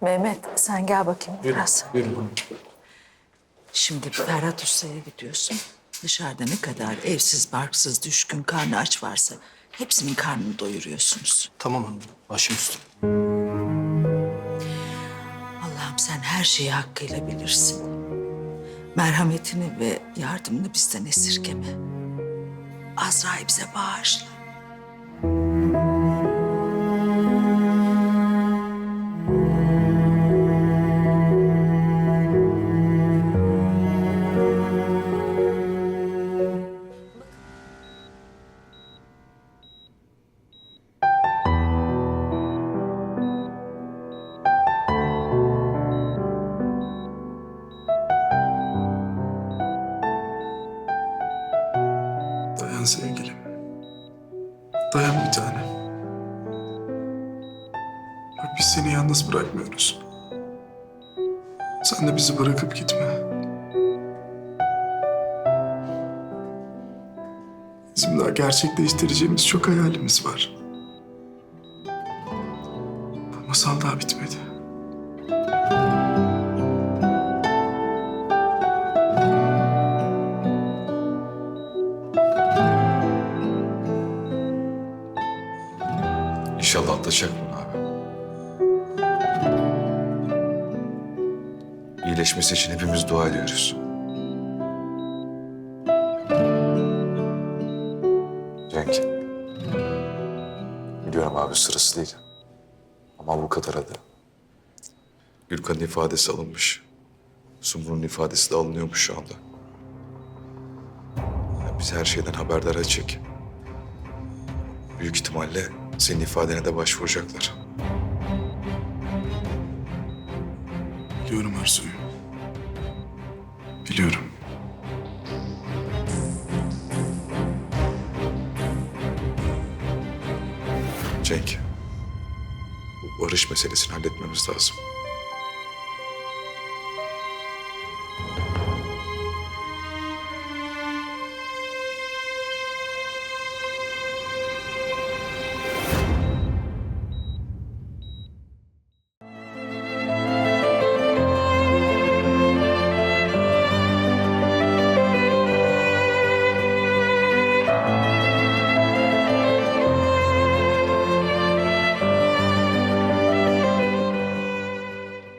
Mehmet sen gel bakayım biraz. Buyurun. Şimdi Ferhat Usta'ya gidiyorsun. Dışarıda ne kadar evsiz, barksız, düşkün, karnı aç varsa hepsinin karnını doyuruyorsunuz. Tamam hanım. Başım üstüne. Allah'ım sen her şeyi hakkıyla bilirsin. Merhametini ve yardımını bizden esirgeme. Azra'yı bize bağışla. Dayan bir tanem. Bak biz seni yalnız bırakmıyoruz. Sen de bizi bırakıp gitme. Bizim daha gerçekleştireceğimiz çok hayalimiz var. Bu masal daha bitmedi. İnşallah atlatacak bunu abi. İyileşmesi için hepimiz dua ediyoruz. Cenk. Biliyorum abi sırası değil. Ama avukat aradı. Gülkan'ın ifadesi alınmış. Sumru'nun ifadesi de alınıyormuş şu anda. Ya biz her şeyden haberdar edecek. Büyük ihtimalle senin ifadene de başvuracaklar. Biliyorum Arzu'yu. Biliyorum. Cenk, bu barış meselesini halletmemiz lazım.